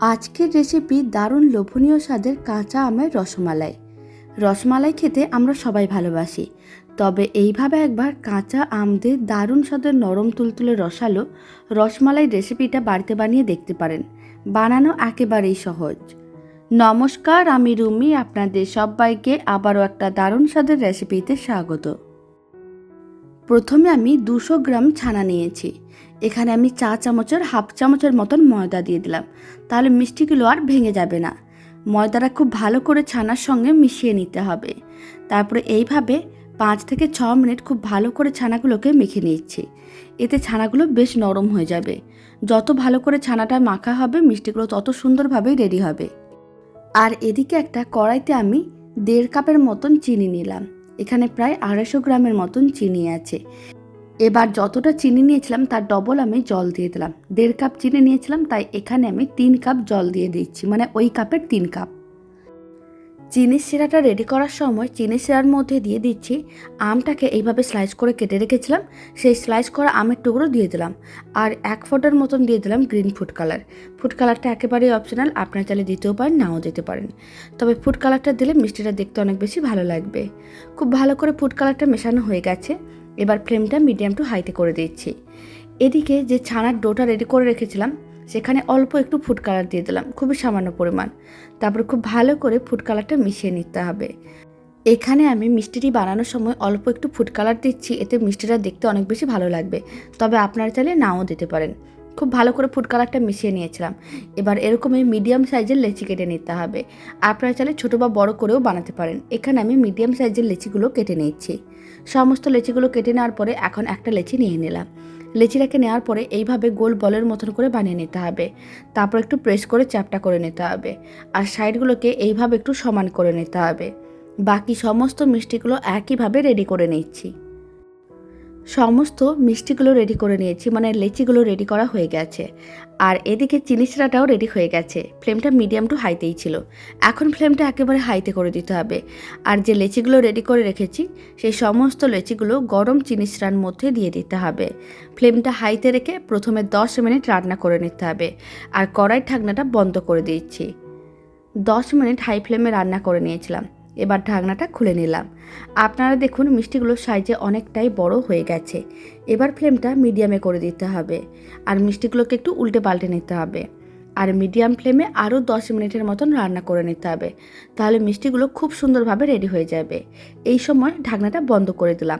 আজকের রেসিপি দারুণ লোভনীয় স্বাদের কাঁচা আমের রসমালাই। রসমালাই খেতে আমরা সবাই ভালোবাসি। তবে এইভাবে একবার কাঁচা আম দিয়ে দারুণ স্বাদের নরম তুলতুলে রসালো রসমালাই রেসিপিটা বাড়িতে বানিয়ে দেখতে পারেন। বানানো একেবারেই সহজ। নমস্কার, আমি রুমি, আপনাদের সবাইকে আবারও একটা দারুণ স্বাদের রেসিপিতে স্বাগত। প্রথমে আমি দুশো গ্রাম ছানা নিয়েছি। এখানে আমি চা চামচের হাফ চামচের মতন ময়দা দিয়ে দিলাম। তাহলে মিষ্টিগুলো আর ভেঙে যাবে না। ময়দাটা খুব ভালো করে ছানার সঙ্গে মিশিয়ে নিতে হবে। তারপরে এইভাবে পাঁচ থেকে ছ মিনিট খুব ভালো করে ছানাগুলোকে মেখে নিচ্ছি। এতে ছানাগুলো বেশ নরম হয়ে যাবে। যত ভালো করে ছানাটা মাখা হবে, মিষ্টিগুলো তত সুন্দরভাবেই রেডি হবে। আর এদিকে একটা কড়াইতে আমি দেড় কাপের মতন চিনি নিলাম। এখানে প্রায় আড়াইশো গ্রামের মতন চিনি আছে। এবার যতটা চিনি নিয়েছিলাম, তার ডবল আমি জল দিয়ে দিলাম। দেড় কাপ চিনি নিয়েছিলাম, তাই এখানে আমি তিন কাপ জল দিয়ে দিচ্ছি মানে ওই কাপের তিন কাপ চিনির শিরাটা রেডি করার সময় চিনির শিরার মধ্যে দিয়ে দিচ্ছি। আমটাকে এইভাবে স্লাইস করে কেটে রেখেছিলাম, সেই স্লাইস করা আমের টুকরো দিয়ে দিলাম। আর এক ফোটার মতন দিয়ে দিলাম গ্রিন ফুড কালার ফুড কালারটা একেবারেই অপশনাল আপনারা চাইলে দিতেও পারেন, নাও দিতে পারেন। তবে ফুড কালারটা দিলে মিষ্টিটা দেখতে অনেক বেশি ভালো লাগবে। খুব ভালো করে ফুড কালারটা মেশানো হয়ে গেছে। এবার ফ্লেমটা মিডিয়াম টু হাইতে করে দিচ্ছি। এদিকে যে ছানার ডোটা রেডি করে রেখেছিলাম, সেখানে অল্প একটু ফুড কালার দিয়ে দিলাম, খুবই সামান্য পরিমাণ। তারপর খুব ভালো করে ফুড কালারটা মিশিয়ে নিতে হবে। এখানে আমি মিষ্টিটি বানানোর সময় অল্প একটু ফুড কালার দিচ্ছি, এতে মিষ্টিটা দেখতে অনেক বেশি ভালো লাগবে। তবে আপনারা চাইলে নাও দিতে পারেন। খুব ভালো করে ফুড কালারটা মিশিয়ে নিয়েছিলাম। এবার এরকমই মিডিয়াম সাইজের লেচি কেটে নিতে হবে। আপনারা চাইলে ছোটো বা বড় করেও বানাতে পারেন। এখানে আমি মিডিয়াম সাইজের লেচিগুলো কেটে নিচ্ছি সমস্ত লেচিগুলো কেটে নেওয়ার পরে এখন একটা লেচি নিয়ে নিলাম। লেচিটাকে নেওয়ার পরে এইভাবে গোল বলের মতন করে বানিয়ে নিতে হবে। তারপর একটু প্রেস করে চ্যাপটা করে নিতে হবে। আর সাইডগুলোকে এইভাবে একটু সমান করে নিতে হবে। বাকি সমস্ত মিষ্টিগুলো একইভাবে রেডি করে নিচ্ছি। সমস্ত মিষ্টিগুলো রেডি করে নিয়েছি মানে লেচিগুলো রেডি করা হয়ে গেছে। আর এদিকে চিনি শিরাটাও রেডি হয়ে গেছে। ফ্লেমটা মিডিয়াম টু হাইতেই ছিল। এখন ফ্লেমটা একেবারে হাইতে করে দিতে হবে। আর যে লেচিগুলো রেডি করে রেখেছি, সেই সমস্ত লেচিগুলো গরম চিনি শিরার মধ্যে দিয়ে দিতে হবে। ফ্লেমটা হাইতে রেখে প্রথমে দশ মিনিট রান্না করে নিতে হবে। আর কড়াই ঢাকনাটা বন্ধ করে দিচ্ছি দশ মিনিট হাই ফ্লেমে রান্না করে নিয়েছিলাম। এবার ঢাকনাটা খুলে নিলাম। আপনারা দেখুন মিষ্টিগুলোর সাইজে অনেকটাই বড় হয়ে গেছে। এবার ফ্লেমটা মিডিয়ামে করে দিতে হবে। আর মিষ্টিগুলোকে একটু উল্টে পাল্টে নিতে হবে। আর মিডিয়াম ফ্লেমে আরও দশ মিনিটের মতন রান্না করে নিতে হবে। তাহলে মিষ্টিগুলো খুব সুন্দরভাবে রেডি হয়ে যাবে। এই সময় ঢাকনাটা বন্ধ করে দিলাম।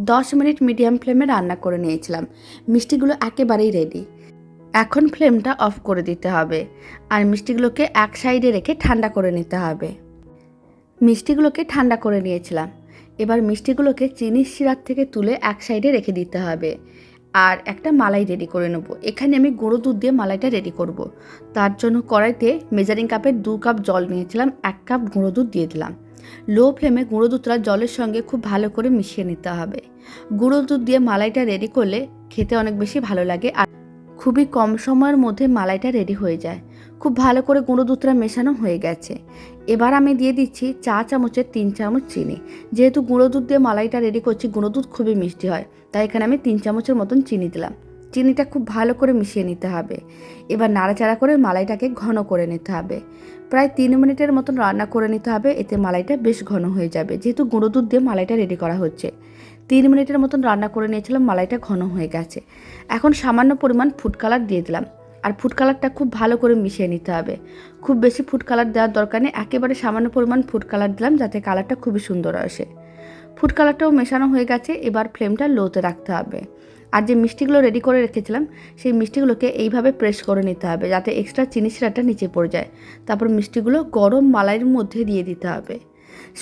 দশ মিনিট মিডিয়াম ফ্লেমে রান্না করে নিয়েছিলাম। মিষ্টিগুলো একেবারেই রেডি। এখন ফ্লেমটা অফ করে দিতে হবে। আর মিষ্টিগুলোকে এক সাইডে রেখে ঠান্ডা করে নিতে হবে। মিষ্টিগুলোকে ঠান্ডা করে নিয়েছিলাম। এবার মিষ্টিগুলোকে চিনির শিরার থেকে তুলে এক সাইডে রেখে দিতে হবে। আর একটা মালাই রেডি করে নেব। এখানে আমি গুঁড়ো দুধ দিয়ে মালাইটা রেডি করব। তার জন্য কড়াইতে মেজারিং কাপের দু কাপ জল নিয়েছিলাম, এক কাপ গুঁড়ো দুধ দিয়ে দিলাম। লো ফ্লেমে গুঁড়ো দুধটা জলের সঙ্গে খুব ভালো করে মিশিয়ে নিতে হবে। গুঁড়ো দুধ দিয়ে মালাইটা রেডি করলে খেতে অনেক বেশি ভালো লাগে আর খুবই কম সময়ের মধ্যে মালাইটা রেডি হয়ে যায়। খুব ভালো করে গুঁড়ো দুধটা মেশানো হয়ে গেছে। এবার আমি দিয়ে দিচ্ছি চা চামচের তিন চামচ চিনি। যেহেতু গুঁড়ো দুধ দিয়ে মালাইটা রেডি করছি, গুঁড়ো দুধ খুবই মিষ্টি হয়, তাই এখানে আমি তিন চামচের মতন চিনি দিলাম। চিনিটা খুব ভালো করে মিশিয়ে নিতে হবে। এবার নাড়াচাড়া করে মালাইটাকে ঘন করে নিতে হবে। প্রায় তিন মিনিটের মতন রান্না করে নিতে হবে, এতে মালাইটা বেশ ঘন হয়ে যাবে, যেহেতু গুঁড়ো দুধ দিয়ে মালাইটা রেডি করা হচ্ছে। তিন মিনিটের মতন রান্না করে নিয়েছিলাম, মালাইটা ঘন হয়ে গেছে। এখন সামান্য পরিমাণ ফুড কালার দিয়ে দিলাম। আর ফুড কালারটা খুব ভালো করে মিশিয়ে নিতে হবে। খুব বেশি ফুড কালার দেওয়ার দরকার নেই, একেবারে সামান্য পরিমাণ ফুড কালার দিলাম যাতে কালারটা খুবই সুন্দর আসে। ফুড কালারটাও মেশানো হয়ে গেছে, এবার ফ্লেমটা লোতে রাখতে হবে। আর যে মিষ্টিগুলো রেডি করে রেখেছিলাম, সেই মিষ্টিগুলোকে এইভাবে প্রেস করে নিতে হবে যাতে এক্সট্রা চিনি শিরাটা নিচে পড়ে যায়। তারপর মিষ্টিগুলো গরম মালাইয়ের মধ্যে দিয়ে দিতে হবে।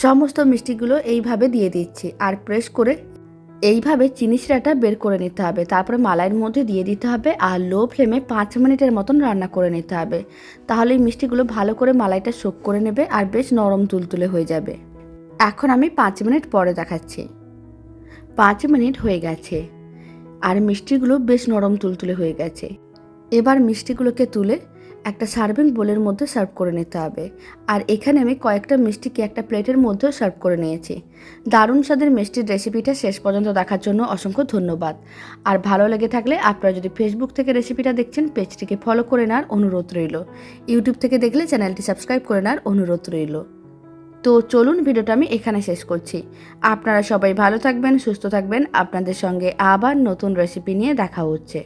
সমস্ত মিষ্টিগুলো এইভাবে দিয়ে দিচ্ছি, আর প্রেস করে এইভাবে চিনি শিরাটা বের করে নিতে হবে। তারপরে মালাইয়ের মধ্যে দিয়ে দিতে হবে আর লো ফ্লেমে পাঁচ মিনিটের মতন রান্না করে নিতে হবে। তাহলে এই মিষ্টিগুলো ভালো করে মালাইটা শোক করে নেবে আর বেশ নরম তুলতুলে হয়ে যাবে। এখন আমি পাঁচ মিনিট পরে দেখাচ্ছি। পাঁচ মিনিট হয়ে গেছে আর মিষ্টিগুলো বেশ নরম তুলতুলে হয়ে গেছে। এবার মিষ্টিগুলোকে তুলে একটা সার্ভিং বোলের মধ্যে সার্ভ করে নিতে হবে। আর এখানে আমি কয়েকটা মিষ্টিকে একটা প্লেটের মধ্যেও সার্ভ করে নিয়েছি। দারুণ স্বাদের মিষ্টির রেসিপিটা শেষ পর্যন্ত দেখার জন্য অসংখ্য ধন্যবাদ। আর ভালো লেগে থাকলে আপনারা যদি ফেসবুক থেকে রেসিপিটা দেখছেন, পেজটিকে ফলো করে নেওয়ার অনুরোধ রইল। ইউটিউব থেকে দেখলে চ্যানেলটি সাবস্ক্রাইব করে নেওয়ার অনুরোধ রইল। তো চলুন ভিডিওটা আমি এখানে শেষ করছি। আপনারা সবাই ভালো থাকবেন, সুস্থ থাকবেন। আপনাদের সঙ্গে আবার নতুন রেসিপি নিয়ে দেখা হচ্ছে।